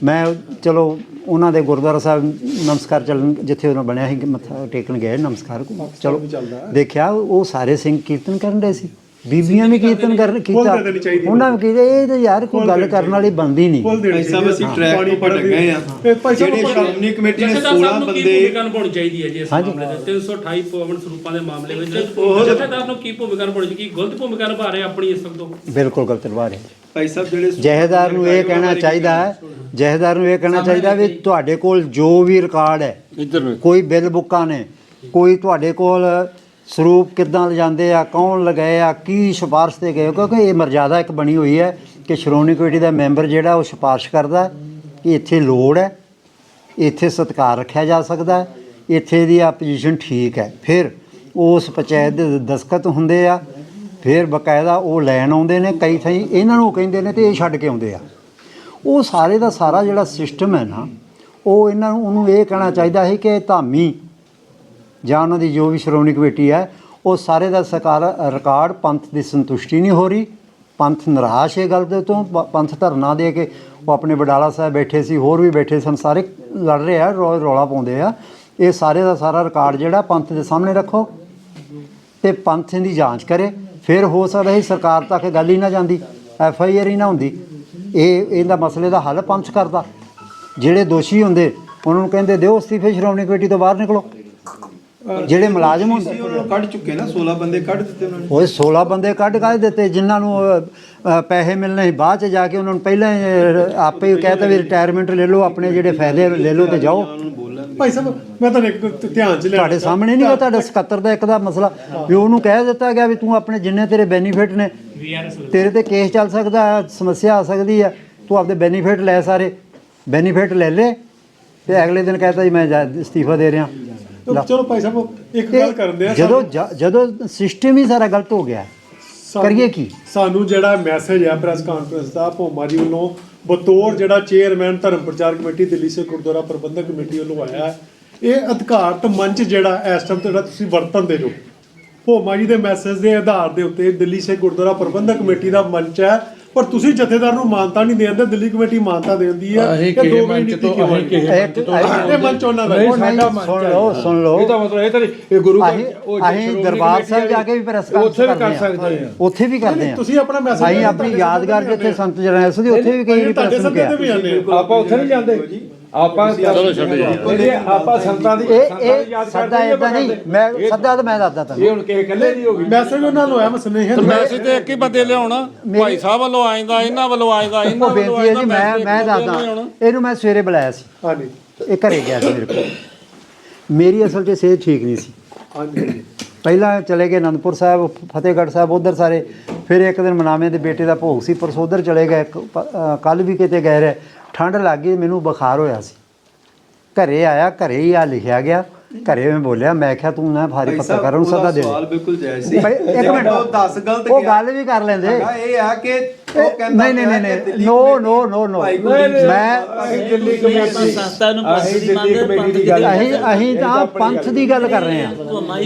A: ਮੈਂ ਚਲੋ ਉਹਨਾਂ ਦੇ ਗੁਰਦੁਆਰਾ ਸਾਹਿਬ ਨਮਸਕਾਰ ਚੱਲਣ ਜਿੱਥੇ ਉਹਨਾਂ ਬਣਿਆ ਸੀ ਮੱਥਾ ਟੇਕਣ ਗਏ ਨਮਸਕਾਰ। ਚਲੋ ਦੇਖਿਆ ਉਹ ਸਾਰੇ ਸਿੰਘ ਕੀਰਤਨ ਕਰਨ ਰਹੇ ਸੀ। ਬੀਬੀਆਂ ਵੀ ਕੀਰਤਨ ਕਰਨ ਕੀਤਾ। ਉਹਨਾਂ ਨੇ ਕੀਤਾ ਇਹ ਤਾਂ ਯਾਰ ਕੋਈ ਗੱਲ ਕਰਨ ਵਾਲੀ ਬੰਦੀ ਨਹੀਂ।
C: ਭਾਈ ਸਾਹਿਬ ਅਸੀਂ ਟਰੈਕ
B: ਪਾਣੀ
C: ਤੋਂ ਭਟਕ। ਗਏ ਆ।
B: ਇਹ ਭਾਈ ਸਾਹਿਬ
C: ਜਿਹੜੇ ਸ਼੍ਰੋਮਣੀ ਕਮੇਟੀ ਨੇ
D: ਜਥੇਦਾਰ
C: 16
D: ਸਾਹਿਬ ਨੂੰ ਕੀ
C: ਬੰਦੇ
D: ਭੂਮਿਕਾ ਨਿਭਾਉਣੀ ਚਾਹੀਦੀ ਹੈ ਜੀ ਇਸ। ਮਾਮਲੇ ਦੇ 328 ਪਵਨ ਸਰੂਪਾਂ ਦੇ ਮਾਮਲੇ ਵਿੱਚ। ਜਥੇਦਾਰ ਨੂੰ ਕੀ ਭੂਮਿਕਾ ਨਿਭਾਉਣੀ ਚਾਹੀਦੀ? ਗਲਤ ਭੂਮਿਕਾ ਨਿਭਾ ਰਹੇ ਆਪਣੀ ਇਸ ਤੋਂ?
A: ਬਿਲਕੁਲ ਗਲਤ ਨਿਭਾ ਰਹੇ
C: ਭਾਈ ਸਾਹਿਬ ਜਿਹੜੇ
A: ਜਹੇਦਾਰ ਨੂੰ ਇਹ ਕਹਿਣਾ ਚਾਹੀਦਾ ਹੈ ਜਹੇਦਾਰ ਨੂੰ ਇਹ ਕਹਿਣਾ ਚਾਹੀਦਾ ਵੀ ਤੁਹਾਡੇ ਕੋਲ ਜੋ ਵੀ ਰਿਕਾਰਡ ਹੈ ਕੋਈ ਬਿੱਲ ਬੁੱਕਾਂ ਨੇ ਕੋਈ ਤੁਹਾਡੇ ਕੋਲ ਸਰੂਪ ਕਿੱਦਾਂ ਲਿਜਾਂਦੇ ਆ, ਕੌਣ ਲਗਾਏ ਆ, ਕੀ ਸਿਫਾਰਸ਼ ਤੇ ਗਏ ਕਿਉਂਕਿ ਇਹ ਮਰਜ਼ਾਦਾ ਇੱਕ ਬਣੀ ਹੋਈ ਹੈ ਕਿ ਸ਼੍ਰੋਮਣੀ ਕਮੇਟੀ ਦਾ ਮੈਂਬਰ ਜਿਹੜਾ ਉਹ ਸਿਫਾਰਿਸ਼ ਕਰਦਾ ਕਿ ਇੱਥੇ ਲੋੜ ਹੈ, ਇੱਥੇ ਸਤਿਕਾਰ ਰੱਖਿਆ ਜਾ ਸਕਦਾ ਇੱਥੇ ਦੀ ਆ ਪੋਜੀਸ਼ਨ ਠੀਕ ਹੈ। ਫਿਰ ਉਸ ਪੰਚਾਇਤ ਦੇ ਦਸਖਤ ਹੁੰਦੇ ਆ, ਫਿਰ ਬਕਾਇਦਾ ਉਹ ਲੈਣ ਆਉਂਦੇ ਨੇ, ਕਈ ਥਾਈਂ ਇਹਨਾਂ ਨੂੰ ਕਹਿੰਦੇ ਨੇ ਤੇ ਇਹ ਛੱਡ ਕੇ ਆਉਂਦੇ ਆ। ਉਹ ਸਾਰੇ ਦਾ ਸਾਰਾ ਜਿਹੜਾ ਸਿਸਟਮ ਹੈ ਨਾ, ਉਹ ਇਹਨਾਂ ਨੂੰ, ਉਹਨੂੰ ਇਹ ਕਹਿਣਾ ਚਾਹੀਦਾ ਹੈ ਕਿ ਧਾਮੀ ਜਾਂ ਉਹਨਾਂ ਦੀ ਜੋ ਵੀ ਸ਼੍ਰੋਮਣੀ ਕਮੇਟੀ ਹੈ, ਉਹ ਸਾਰੇ ਦਾ ਸਕਾਰ, ਰਿਕਾਰਡ ਪੰਥ ਦੀ ਸੰਤੁਸ਼ਟੀ ਨਹੀਂ ਹੋ ਰਹੀ। ਪੰਥ ਨਿਰਾਸ਼ ਹੈ ਗੱਲ ਦੇ ਤੋਂ ਪੰਥ ਧਰਨਾ ਦੇ ਕੇ ਉਹ ਆਪਣੇ ਵਡਾਲਾ ਸਾਹਿਬ ਬੈਠੇ ਸੀ, ਹੋਰ ਵੀ ਬੈਠੇ ਸਨ, ਸਾਰੇ ਲੜ ਰਹੇ ਆ, ਰੌ- ਰੌਲਾ ਪਾਉਂਦੇ ਆ। ਇਹ ਸਾਰੇ ਦਾ ਸਾਰਾ ਰਿਕਾਰਡ ਜਿਹੜਾ ਪੰਥ ਦੇ ਸਾਹਮਣੇ ਰੱਖੋ ਤੇ ਪੰਥ ਦੀ ਜਾਂਚ ਕਰੇ। ਫਿਰ ਹੋ ਸਕਦਾ ਹੈ ਸਰਕਾਰ ਤੱਕ ਗੱਲ ਹੀ ਨਾ ਜਾਂਦੀ, ਐਫ ਆਈ ਆਰ ਹੀ ਨਾ ਹੁੰਦੀ। ਇਹ, ਇਹਦਾ ਮਸਲੇ ਦਾ ਹੱਲ ਪੰਥ ਕਰਦਾ। ਜਿਹੜੇ ਦੋਸ਼ੀ ਹੁੰਦੇ, ਉਹਨਾਂ ਨੂੰ ਕਹਿੰਦੇ ਦਿਓ ਅਸਤੀਫੇ ਸ਼੍ਰੋਮਣੀ ਕਮੇਟੀ ਤੋਂ ਬਾਹਰ ਨਿਕਲੋ। ਜਿਹੜੇ ਮੁਲਾਜ਼ਮ ਹੁੰਦੇ
C: ਸੀ ਉਹਨਾਂ ਨੂੰ ਕੱਢ ਚੁੱਕੇ ਨਾ 16 ਬੰਦੇ ਕੱਢ ਦਿੱਤੇ ਉਹਨਾਂ ਨੇ।
A: ਉਹ 16 ਬੰਦੇ ਕੱਢ ਕੱਢ ਦਿੱਤੇ ਜਿਨ੍ਹਾਂ ਨੂੰ ਪੈਸੇ ਮਿਲਣੇ ਸੀ। ਬਾਅਦ ਚ ਜਾ ਕੇ ਉਹਨਾਂ ਨੂੰ ਪਹਿਲਾਂ ਆਪੇ ਹੀ ਕਹਿਤਾ ਵੀ ਰਿਟਾਇਰਮੈਂਟ ਲੈ ਲਓ ਆਪਣੇ ਜਿਹੜੇ ਫਾਇਦੇ ਲੈ ਲਓ ਤੇ ਜਾਓ।
B: ਭਾਈ ਸਾਹਿਬ ਮੈਂ ਤੁਹਾਨੂੰ ਇੱਕ ਧਿਆਨ ਚ ਲਿਆ
A: ਤੁਹਾਡੇ ਸਾਹਮਣੇ ਨਹੀਂ ਗਾ ਤੁਹਾਡਾ 77 ਦਾ ਇੱਕ ਦਾ ਮਸਲਾ। ਵੀ ਉਹਨੂੰ ਕਹਿ ਦਿੱਤਾ ਗਿਆ ਵੀ ਤੂੰ ਆਪਣੇ ਜਿੰਨੇ ਤੇਰੇ ਬੈਨੀਫਿਟ ਨੇ ਤੇਰੇ ਤੇ ਕੇਸ ਚੱਲ ਸਕਦਾ ਹੈ ਸਮੱਸਿਆ ਆ ਸਕਦੀ ਹੈ ਤੂੰ ਆਪਦੇ ਬੈਨੀਫਿਟ ਲੈ ਸਾਰੇ। ਬੈਨੀਫਿਟ ਲੈ ਲੈ ਤੇ ਅਗਲੇ ਦਿਨ ਕਹਤਾ ਜੀ ਮੈਂ ਅਸਤੀਫਾ ਦੇ ਰਿਹਾ। ਲਓ।
B: ਚਲੋ ਭਾਈ ਸਾਹਿਬ ਇੱਕ ਗੱਲ ਕਰਦੇ ਆ
A: ਜਦੋਂ ਜਦੋਂ ਸਿਸਟਮ ਹੀ ਸਾਰਾ ਗਲਤ ਹੋ ਗਿਆ ਕਰੀਏ ਕੀ
B: ਸਾਨੂੰ ਜਿਹੜਾ ਮੈਸੇਜ ਹੈ ਪ੍ਰੈਸ ਕਾਨਫਰੰਸ ਦਾ ਭੋਮਾ ਜੀ ਵੱਲੋਂ ਬਤੌਰ ਜਿਹੜਾ ਚੇਅਰਮੈਨ ਧਰਮ ਪ੍ਰਚਾਰ ਕਮੇਟੀ ਦਿੱਲੀ ਸੇ ਗੁਰਦੁਆਰਾ ਪ੍ਰਬੰਧਕ ਕਮੇਟੀ ਵੱਲੋਂ ਆਇਆ ਹੈ ਇਹ ਅਧਿਕਾਰਤ ਮੰਚ ਜਿਹੜਾ ਇਸ ਟਾਈਮ ਜਿਹੜਾ ਤੁਸੀਂ ਵਰਤਨ ਦੇ ਜੋ ਭੋਮਾ ਜੀ ਦੇ ਮੈਸੇਜ ਦੇ ਆਧਾਰ ਦੇ ਉੱਤੇ ਦਿੱਲੀ ਸੇ ਗੁਰਦੁਆਰਾ ਪ੍ਰਬੰਧਕ ਕਮੇਟੀ ਦਾ ਮੰਚ ਹੈ ਪਰ ਤੁਸੀਂ ਜਥੇਦਾਰ ਨੂੰ ਮਾਨਤਾ ਨਹੀਂ ਦੇਂਦੇ ਦਿੱਲੀ ਕਮੇਟੀ ਮਾਨਤਾ ਦੇਂਦੀ ਹੈ ਦੋਗਲੀ
E: ਮੰਚ
B: ਨੀਤੀ
E: ਤੋਂ
B: ਕਿਉਂ
E: ਅਸੀਂ ਕਿਸੇ
B: ਹੈ?
A: ਇੱਕ
B: ਇਹ ਮੰਚ ਉਹਨਾਂ ਦਾ।
A: ਨਹੀਂ ਸੁਣ ਲਓ ਸੁਣ ਲਓ।
E: ਇਹਦਾ ਮਤਲਬ ਇਹ ਤਾਂ ਇਹ ਗੁਰੂ ਘਰ-
A: ਅਸੀਂ
E: ਉਹ ਜੇ
A: ਅਸੀਂ ਦਰਬਾਰ ਸਾਹਿਬ ਜਾ ਕੇ ਵੀ ਪ੍ਰੈਸ
E: ਉੱਥੇ ਵੀ ਕਰ
A: ਕਰਦੇ ਹਾਂ।
E: ਸਕਦੇ ਆ
A: ਉੱਥੇ ਵੀ ਕਰਦੇ ਆ
B: ਤੁਸੀਂ ਆਪਣਾ ਮੈਸੇਜ
A: ਅਸੀਂ ਆਪਣੀ ਯਾਦਗਾਰ ਜਿੱਥੇ ਸੰਤ ਜਰਨੈਲ ਸਿੰਘ ਉੱਥੇ ਵੀ ਕਈ ਪ੍ਰੈਸ ਕਿਹਾ।
B: ਤੇ ਆਉਂਦੇ ਆ।
E: ਆਪਾਂ ਉੱਥੇ ਨਹੀਂ ਜਾਂਦੇ। ਆਪਾਂ ਚਲੋ ਛੱਡੋ ਆਪਾਂ ਸੰਤਾਂ ਦੀ
A: ਇਹ
E: ਸੰਤਾਂ ਦੀ
A: ਇਹ
E: ਯਾਦ
A: ਸੱਦਾ
E: ਕਰਦੇ
A: ਇਦਾਂ ਨਹੀਂ ਮੈਂ ਸੱਦਾ ਤਾਂ ਮੈਂ ਦੱਸਦਾ
E: ਇਹ
A: ਤੁਹਾਨੂੰ
E: ਹੁਣ ਕਿਸੇ ਇਕੱਲੇ ਦੀ ਹੋ ਗਈ।
B: ਮੈਸੇਜ ਉਹਨਾਂ ਨੂੰ ਆਇਆ ਮੈਂ ਸੁਨੇਹਾ
F: ਮੈਸੇਜ ਤੇ ਇੱਕ ਹੀ ਬੰਦੇ ਲਿਆਉਣਾ। ਭਾਈ ਸਾਹਿਬ ਵੱਲੋਂ ਆਇਂਦਾ ਇਹਨਾਂ ਵੱਲੋਂ ਆਇਂਦਾ ਇਹਨਾਂ
A: ਉਹ
F: ਵੱਲੋਂ
A: ਬੇਨਤੀ ਹੈ
F: ਆਇਂਦਾ
A: ਜੀ ਮੈਂ ਮੈਂ ਦੱਸਦਾ। ਇਹਨੂੰ ਮੈਂ ਸਵੇਰੇ ਬੁਲਾਇਆ ਸੀ।
B: ਹਾਂਜੀ।
A: ਇਹ ਘਰੇ ਗਿਆ ਸੀ ਮੇਰੇ ਕੋਲ। ਮੇਰੀ ਅਸਲ 'ਚ ਸਿਹਤ ਠੀਕ ਨਹੀਂ ਸੀ।
B: ਹਾਂਜੀ।
A: ਪਹਿਲਾਂ ਚਲੇ ਗਏ ਅਨੰਦਪੁਰ ਸਾਹਿਬ ਫਤਿਹਗੜ੍ਹ ਸਾਹਿਬ ਉਧਰ ਸਾਰੇ। ਫਿਰ ਇੱਕ ਦਿਨ ਮਨਾਵੇਂ ਦੇ ਬੇਟੇ ਦਾ ਭੋਗ ਸੀ ਪਰਸੋਂ ਉਧਰ ਚਲੇ ਗਏ। ਕੱਲ ਵੀ ਕਿਤੇ ਗਏ ਰਹੇ। ਠੰਡ ਲੱਗ ਗਈ ਮੈਨੂੰ ਬੁਖਾਰ ਹੋਇਆ ਸੀ। ਘਰੇ ਆਇਆ ਘਰੇ ਹੀ ਆ ਲਿਖਿਆ ਗਿਆ। ਘਰੇ ਮੈਂ ਬੋਲਿਆ ਮੈਂ ਕਿਹਾ ਤੂੰ ਨਾ ਭਾਰੀ ਪੱਤਾ ਕਰ ਉਹਨੂੰ ਸਦਾ ਦੇ
C: ਸਵਾਲ ਬਿਲਕੁਲ ਜਾਇਜ਼ ਸੀ।
A: ਇੱਕ ਮਿੰਟ।
C: ਉਹ 10 ਗਲਤ
A: ਉਹ ਗੱਲ ਵੀ ਕਰ ਲੈਂਦੇ।
C: ਇਹ ਆ ਕਿ ਉਹ ਕਹਿੰਦਾ
A: ਨਹੀਂ ਨਹੀਂ ਨਹੀਂ ਨੋ ਨੋ ਨੋ ਨੋ ਮੈਂ
E: ਦਿੱਲੀ ਕਮੇਟੀ
G: ਸੰਸਥਾ ਨੂੰ
E: ਅਸੀਂ
G: ਪੰਥ ਦੀ
E: ਦੀ ਗੱਲ
A: ਅਸੀਂ ਅਸੀਂ ਤਾਂ ਪੰਥ ਦੀ ਗੱਲ ਕਰ ਰਹੇ ਹਾਂ।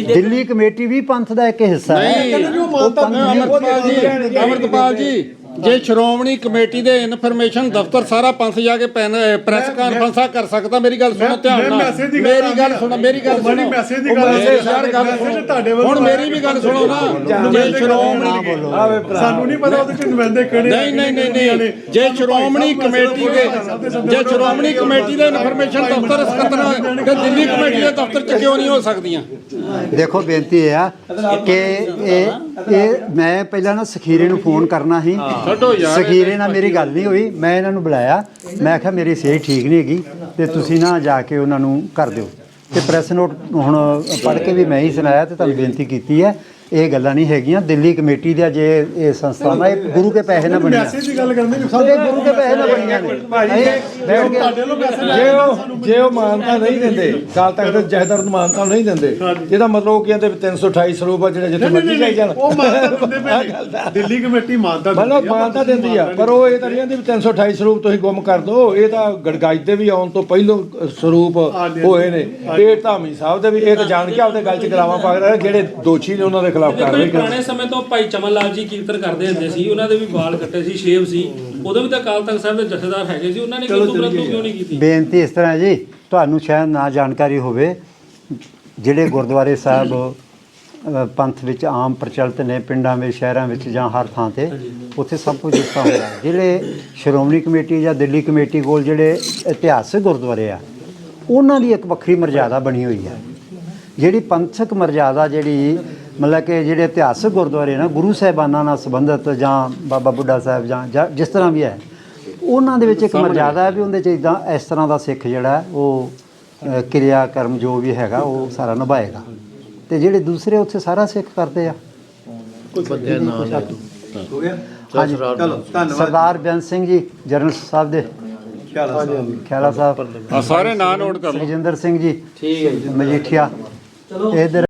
A: ਦਿੱਲੀ ਕਮੇਟੀ ਵੀ ਪੰਥ ਦਾ ਇੱਕ ਹਿੱਸਾ ਹੈ।
F: ਨਹੀਂ।
A: ਉਹ ਪੰਥ ਦੀ-
F: ਅਮਰਪਾਲ ਜੀ। ਅਮਰਪਾਲ ਜੀ। ਜੇ ਸ਼੍ਰੋਮਣੀ ਕਮੇਟੀ ਦੇ ਇਨਫੋਰਮੇਸ਼ਨ ਦਫ਼ਤਰ ਸਾਰਾ ਪੰਥ ਜਾ ਕੇ ਪ੍ਰੈਸ ਕਾਨਫਰੰਸਾਂ ਕਰ ਸਕਦਾ ਮੇਰੀ ਗੱਲ ਸੁਣੋ ਧਿਆਨ ਨਾਲ। ਮੇਰੀ ਗੱਲ ਸੁਣੋ ਮੇਰੀ ਗੱਲ ਸੁਣੋ।
B: ਮੈਸੇਜ ਦੀ
F: ਉਹ
B: ਗੱਲ
F: ਮੈਸੇਜ
B: ਹੈ।
F: ਯਾਰ ਗੱਲ
B: ਮੈਸੇਜ ਤੁਹਾਡੇ ਵੱਲੋਂ
F: ਹੁਣ ਮੇਰੀ ਵੀ ਗੱਲ ਸੁਣੋ ਨਾ। ਜੇ ਸ਼੍ਰੋਮਣੀ
B: ਸਾਨੂੰ ਨਹੀਂ ਪਤਾ ਉਹਦੇ ਚ ਨੁਮਾਇੰਦੇ ਕਿਹੜੇ
F: ਨਹੀਂ ਨਹੀਂ ਨਹੀਂ ਜੇ ਸ਼੍ਰੋਮਣੀ ਕਮੇਟੀ ਦੇ ਜੇ ਸ਼੍ਰੋਮਣੀ ਕਮੇਟੀ ਦੇ ਇਨਫੋਰਮੇਸ਼ਨ ਦਫ਼ਤਰ ਸਕੱਤਰ ਤੇ ਦਿੱਲੀ ਕਮੇਟੀ ਦੇ ਦਫ਼ਤਰ ਚ ਕਿਉਂ ਨਹੀਂ ਹੋ ਸਕਦੀਆਂ?
A: ਦੇਖੋ ਬੇਨਤੀ ਇਹ ਆ ਕਿ ਇਹ ਇਹ ਮੈਂ ਪਹਿਲਾਂ ਨਾ ਸਖੀਰੇ ਨੂੰ ਫੋਨ ਕਰਨਾ ਸੀ।
F: ਛੱਡੋ ਯਾਰ
A: ਸਖੀਰੇ ਨਾਲ ਮੇਰੀ ਗੱਲ ਨਹੀਂ ਹੋਈ। ਮੈਂ ਇਹਨਾਂ ਨੂੰ ਬੁਲਾਇਆ। ਮੈਂ ਕਿਹਾ ਮੇਰੀ ਸਿਹਤ ਠੀਕ ਨਹੀਂ ਹੈਗੀ ਤੇ ਤੁਸੀਂ ਨਾ ਜਾ ਕੇ ਉਹਨਾਂ ਨੂੰ ਕਰ ਦਿਓ। ਤੇ ਪ੍ਰੈਸ ਨੋਟ ਹੁਣ ਪੜ੍ਹ ਕੇ ਵੀ ਮੈਂ ਹੀ ਸੁਣਾਇਆ ਤੇ ਤੁਹਾਨੂੰ ਬੇਨਤੀ ਕੀਤੀ ਹੈ। ਇਹ ਗੱਲਾਂ ਨਹੀਂ ਹੈਗੀਆਂ। ਦਿੱਲੀ ਕਮੇਟੀ ਦਾ ਜੇ ਇਹ ਸੰਸਥਾਵਾਂ ਇਹ ਗੁਰੂ ਕੇ ਪੈਸੇ ਨਾਲ ਬਣੀਆਂ।
B: ਮੈਸੇਜ ਦੀ ਗੱਲ ਕਰਦੇ ਨੇ
A: ਸਾਡੇ ਗੁਰੂ ਕੇ ਪੈਸੇ ਨਾਲ ਬਣੀਆਂ ਨੇ। ਬੈਠ ਕੇ
B: ਤੁਹਾਡੇ ਵੱਲੋਂ ਮੈਸੇਜ
E: ਜੇ ਉਹ ਜੇ ਉਹ ਮਾਨਤਾ ਨਹੀਂ ਦਿੰਦੇ ਕਾਲ ਤੱਕ ਦੇ ਜਹਦਰ ਨੂੰ ਮਾਨਤਾ ਨਹੀਂ ਦਿੰਦੇ ਇਹਦਾ ਮਤਲਬ ਉਹ ਕਹਿੰਦੇ ਵੀ 328 ਸਰੂਪ ਆ ਜਿਹੜੇ ਜਿੱਥੇ ਮਰਜ਼ੀ ਜਾਈ ਜਾਣ।
B: ਉਹ ਮਾਨਤਾ ਦਿੰਦੇ। ਦਿੱਲੀ ਕਮੇਟੀ ਮਾਨਤਾ ਦਿੰਦੀ
E: ਮਤਲਬ ਮਾਨਤਾ ਦਿੰਦੀ ਆ ਪਰ ਉਹ ਇਹ ਤਾਂ ਨਹੀਂ ਕਹਿੰਦੀ ਵੀ 328 ਸਰੂਪ ਤੁਸੀਂ ਗੁੰਮ ਕਰ ਦਿਓ ਇਹ ਤਾਂ ਗੜਗਾਈ ਦੇ ਵੀ ਆਉਣ ਤੋਂ ਪਹਿਲੋਂ ਸਰੂਪ। ਹੋਏ ਨੇ। ਇਹ ਧਾਮੀ ਸਾਹਿਬ ਦੇ ਵੀ ਇਹ ਤਾਂ ਜਾਣ ਕੇ ਆਪਦੇ ਗੱਲ 'ਚ ਗਲਾਵਾਂ ਪਾ ਰਹੇ ਜਿਹੜੇ ਦੋਸ਼ੀ ਨੇ ਉਹਨਾਂ ਦੇ ਖਿਲਾਫ ਕਾਰਵਾਈ ਕਰ
D: ਪੁਰਾਣੇ ਸਮੇਂ ਤੋਂ ਭਾਈ ਚਮਨ ਲਾਲ ਜੀ ਕੀਰਤਨ ਕਰਦੇ ਹੁੰਦੇ ਸੀ ਉਹਨਾਂ ਦੇ ਵੀ ਵਾਲ ਕੱਟੇ ਸੀ ਸ਼ੇਵ ਸੀ। ਉਦੋਂ ਵੀ ਤਾਂ ਅਕਾਲ ਤਖਤ ਸਾਹਿਬ ਦੇ ਜਥੇਦਾਰ ਹੈਗੇ ਸੀ ਉਹਨਾਂ ਨੇ ਕਿਉਂ ਪ੍ਰੰਤੂ ਕਿਉਂ ਨਹੀਂ ਕੀਤੀ।
A: ਬੇਨਤੀ ਇਸ ਤਰ੍ਹਾਂ ਜੀ ਤੁਹਾਨੂੰ ਸ਼ਾਇਦ ਨਾ ਜਾਣਕਾਰੀ ਹੋਵੇ ਜਿਹੜੇ ਗੁਰਦੁਆਰੇ ਸਾਹਿਬ ਪੰਥ ਵਿੱਚ ਆਮ ਪ੍ਰਚਲਿਤ ਨੇ ਪਿੰਡਾਂ ਵਿੱਚ ਸ਼ਹਿਰਾਂ ਵਿੱਚ ਜਾਂ ਹਰ ਥਾਂ ਤੇ ਉੱਥੇ ਸਭ ਕੁਝ ਤਰ੍ਹਾਂ ਹੁੰਦਾ। ਹੈ। ਜਿਹੜੇ ਸ਼੍ਰੋਮਣੀ ਕਮੇਟੀ ਜਾਂ ਦਿੱਲੀ ਕਮੇਟੀ ਕੋਲ ਜਿਹੜੇ ਇਤਿਹਾਸਕ ਗੁਰਦੁਆਰੇ ਆ ਉਹਨਾਂ ਦੀ ਇੱਕ ਵੱਖਰੀ ਮਰਜ਼ਾਦਾ ਬਣੀ ਹੋਈ ਹੈ ਜਿਹੜੀ ਪੰਥਕ ਮਰਜ਼ਾਦਾ ਜਿਹੜੀ ਮਤਲਬ ਕਿ ਜਿਹੜੇ ਇਤਿਹਾਸਕ ਗੁਰਦੁਆਰੇ ਨਾ ਗੁਰੂ ਸਾਹਿਬਾਨਾਂ ਨਾਲ ਸੰਬੰਧਿਤ ਜਾਂ ਬਾਬਾ ਬੁੱਢਾ ਸਾਹਿਬ ਜਾਂ ਜਿਸ ਤਰ੍ਹਾਂ ਵੀ ਹੈ ਉਹਨਾਂ ਦੇ ਵਿੱਚ ਇੱਕ ਮਰਜ਼ਾਦਾ ਹੈ ਵੀ ਉਹਦੇ ਚ ਇਦਾਂ ਇਸ ਤਰ੍ਹਾਂ ਦਾ ਸਿੱਖ ਜਿਹੜਾ ਉਹ ਕਿਰਿਆ ਕਰਮ ਜੋ ਵੀ ਹੈਗਾ ਉਹ ਸਾਰਾ ਨਿਭਾਏਗਾ। ਤੇ ਜਿਹੜੇ ਦੂਸਰੇ ਉੱਥੇ ਸਾਰਾ ਸਿੱਖ ਕਰਦੇ ਆ।
C: ਹੋ। ਗਿਆ?
A: ਹਾਂਜੀ।
C: ਚਲੋ
A: ਸਰਦਾਰ ਬੇਅੰਤ ਸਿੰਘ ਜੀ ਜਰਨਲ ਸਾਹਿਬ ਦੇ।
C: ਖਿਆਲ ਸਾਹਿਬ।
A: ਖਿਆਲਾ ਸਾਹਿਬ।
F: ਆ ਸਾਰੇ ਨਾਂ ਨੋਟ ਕਰ ਲਓ।
A: ਸਿੰਘ ਜੀ ਠੀਕ ਹੈ ਜੀ। ਮਜੀਠੀਆ। ਇਧਰ